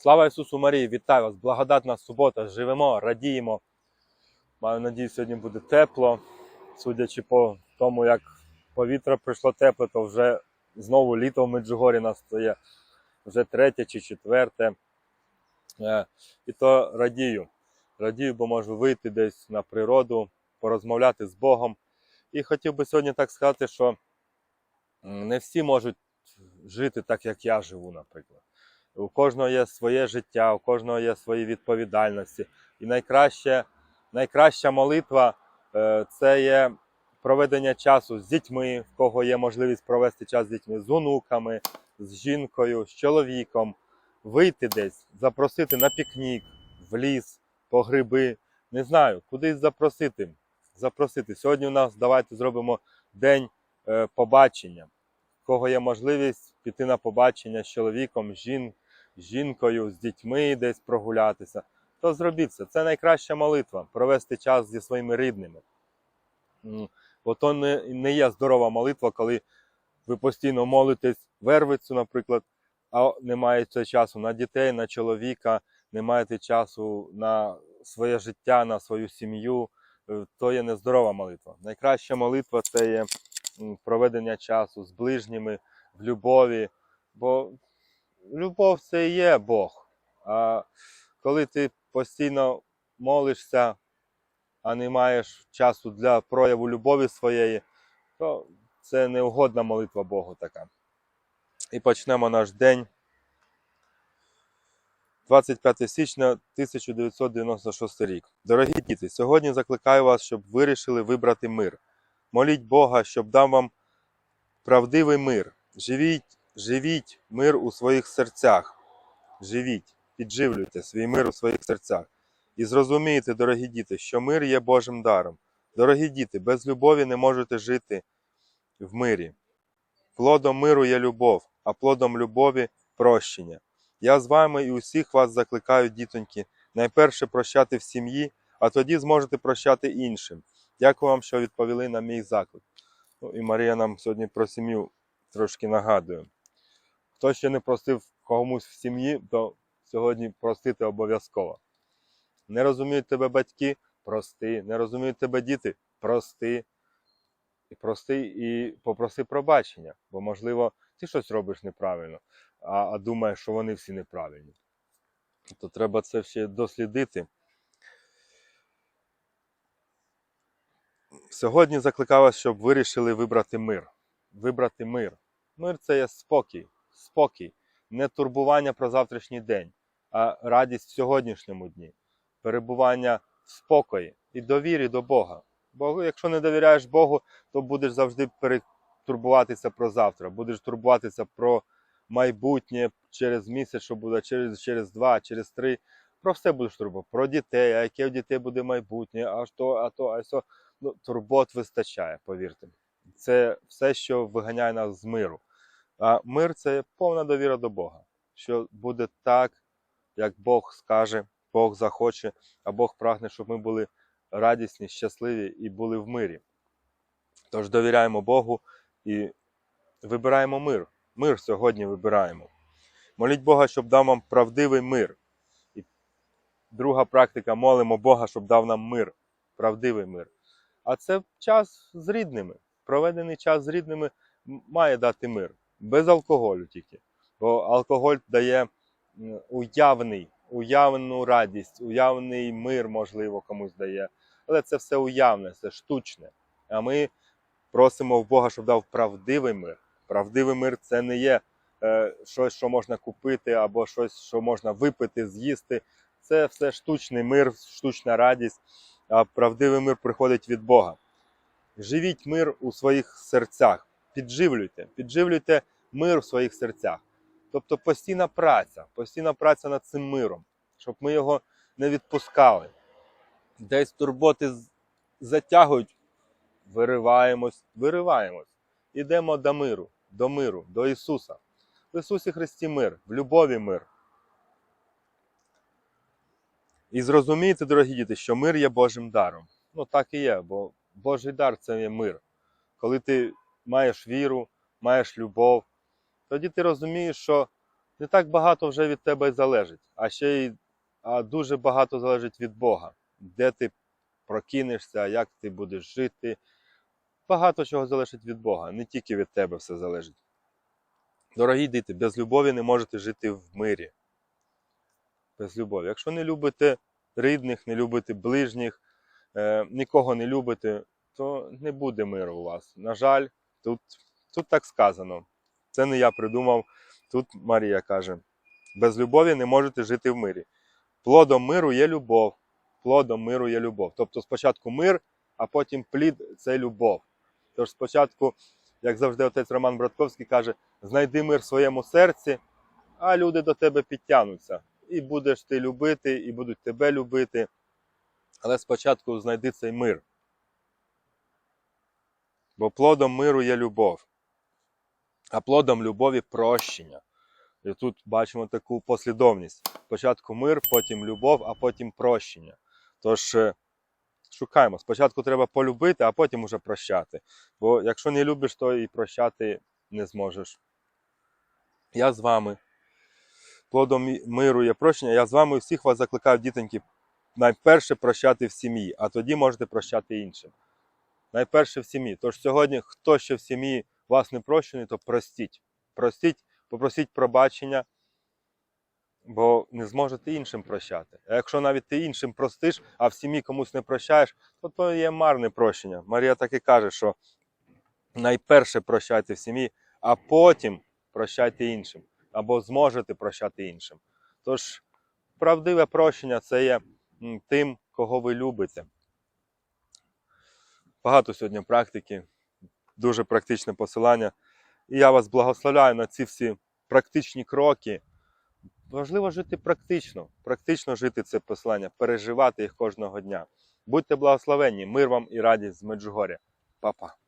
Слава Ісусу Марії! Вітаю вас! Благодатна субота! Живемо, радіємо. Маю надію, сьогодні буде тепло. Судячи по тому, як повітря прийшло тепле, то вже знову літо в Меджугорі настає. Вже третє чи четверте. Е, І то радію. Радію, бо можу вийти десь на природу, порозмовляти з Богом. І хотів би сьогодні так сказати, що не всі можуть жити так, як я живу, наприклад. У кожного є своє життя, у кожного є свої відповідальності. І найкраще, найкраща молитва е, це є проведення часу з дітьми, в кого є можливість провести час з дітьми, з онуками, з жінкою, з чоловіком, вийти десь, запросити на пікнік, в ліс, по гриби. Не знаю, кудись запросити. Запросити. Сьогодні у нас давайте зробимо день е, побачення. В кого є можливість піти на побачення з чоловіком, з жін, жінкою, з дітьми десь прогулятися, то зробіть це. Це найкраща молитва провести час зі своїми рідними. Бо то не, не є здорова молитва, коли ви постійно молитесь вервицю, наприклад, а не маєте часу на дітей, на чоловіка, не маєте часу на своє життя, на свою сім'ю. Е, То є нездорова молитва. Найкраща молитва це є проведення часу з ближніми в любові. Бо любов це і є Бог. А коли ти постійно молишся, а не маєш часу для прояву любові своєї, то це неугодна молитва Богу така. І почнемо наш день. 25 січня 1996 рік. Дорогі діти, сьогодні закликаю вас, щоб вирішили вибрати мир. Моліть Бога, щоб дав вам правдивий мир. Живіть, живіть мир у своїх серцях. Живіть, підживлюйте свій мир у своїх серцях. І зрозумійте, дорогі діти, що мир є Божим даром. Дорогі діти, без любові не можете жити в мирі. Плодом миру є любов, а плодом любові прощення. Я з вами і усіх вас закликаю, дітоньки, найперше прощати в сім'ї, а тоді зможете прощати іншим. Дякую вам, що відповіли на мій заклик. Ну, і Марія нам сьогодні про сім'ю трошки нагадує. Хто ще не простив комусь в сім'ї, то сьогодні простити обов'язково. Не розуміють тебе батьки, прости. Не розуміють тебе діти, прости. І прости і попроси пробачення, бо, можливо, ти щось робиш неправильно, а, а думаєш, що вони всі неправильні. То треба це ще дослідити. Сьогодні закликаю вас, щоб вирішили вибрати мир. Вибрати мир. Мир це є спокій, спокій, не турбування про завтрашній день, а радість в сьогоднішньому дні, перебування в спокої і довірі до Бога. Бо якщо не довіряєш Богу, то будеш завжди перетурбуватися про завтра, будеш турбуватися про майбутнє через місяць, що буде, через, через два, через три. Про все будеш турбувати. Про дітей, а яке в дітей буде майбутнє, а що, а то, а сьо. Ну, турбот вистачає, повірте. Це все, що виганяє нас з миру. А мир це повна довіра до Бога, що буде так, як Бог скаже, Бог захоче, а Бог прагне, щоб ми були радісні, щасливі і були в мирі. Тож довіряємо Богу і вибираємо мир. Мир сьогодні вибираємо. Моліть Бога, щоб дав нам правдивий мир. І друга практика молимо Бога, щоб дав нам мир, правдивий мир. А це час з рідними. Проведений час з рідними має дати мир. Без алкоголю тільки. Бо алкоголь дає уявний, уявну радість, уявний мир, можливо, комусь дає. Але це все уявне, це штучне. А ми просимо в Бога, щоб дав правдивий мир. Правдивий мир це не є е, щось, що можна купити, або щось, що можна випити, з'їсти. Це все штучний мир, штучна радість, а правдивий мир приходить від Бога. Живіть мир у своїх серцях, підживлюйте, підживлюйте мир у своїх серцях. Тобто постійна праця, постійна праця над цим миром, щоб ми його не відпускали. Десь турботи затягують, вириваємось, вириваємось. Ідемо до миру, до миру, до Ісуса. В Ісусі Христі мир, в любові мир. І зрозумійте, дорогі діти, що мир є Божим даром. Ну так і є, бо Божий дар це є мир. Коли ти маєш віру, маєш любов, тоді ти розумієш, що не так багато вже від тебе залежить, а ще й а дуже багато залежить від Бога, де ти прокинешся, як ти будеш жити. Багато чого залежить від Бога, не тільки від тебе все залежить. Дорогі діти, без любові не можете жити в мирі. Без любові. Якщо не любите рідних, не любите ближніх, е, нікого не любите, то не буде миру у вас. На жаль, тут, тут так сказано. Це не я придумав. Тут Марія каже: без любові не можете жити в мирі. Плодом миру є любов. Плодом миру є любов. Тобто спочатку мир, а потім плід це любов. Тож спочатку, як завжди, отець Роман Братковський каже: знайди мир в своєму серці, а люди до тебе підтягнуться. І будеш ти любити, і будуть тебе любити. Але спочатку знайди цей мир. Бо плодом миру є любов, а плодом любові прощення. І тут бачимо таку послідовність. Спочатку мир, потім любов, а потім прощення. Тож е, шукаємо. Спочатку треба полюбити, а потім уже прощати. Бо якщо не любиш, то і прощати не зможеш. Я з вами. Плодом миру є прощення. Я з вами всіх вас закликаю, дітоньки, найперше прощати в сім'ї, а тоді можете прощати іншим. Найперше в сім'ї. Тож сьогодні, хто ще в сім'ї вас не прощений, то простіть. Простіть, попросіть пробачення, бо не зможете іншим прощати. А якщо навіть ти іншим простиш, а в сім'ї комусь не прощаєш, то то є марне прощення. Марія так і каже, що найперше прощайте в сім'ї, а потім прощайте іншим, або зможете прощати іншим. Тож правдиве прощення це є тим, кого ви любите. Багато сьогодні практики, дуже практичне посилання. І я вас благословляю на ці всі практичні кроки. Важливо жити практично, практично жити це послання, переживати їх кожного дня. Будьте благословенні, мир вам і радість з Меджугоря. Па-па.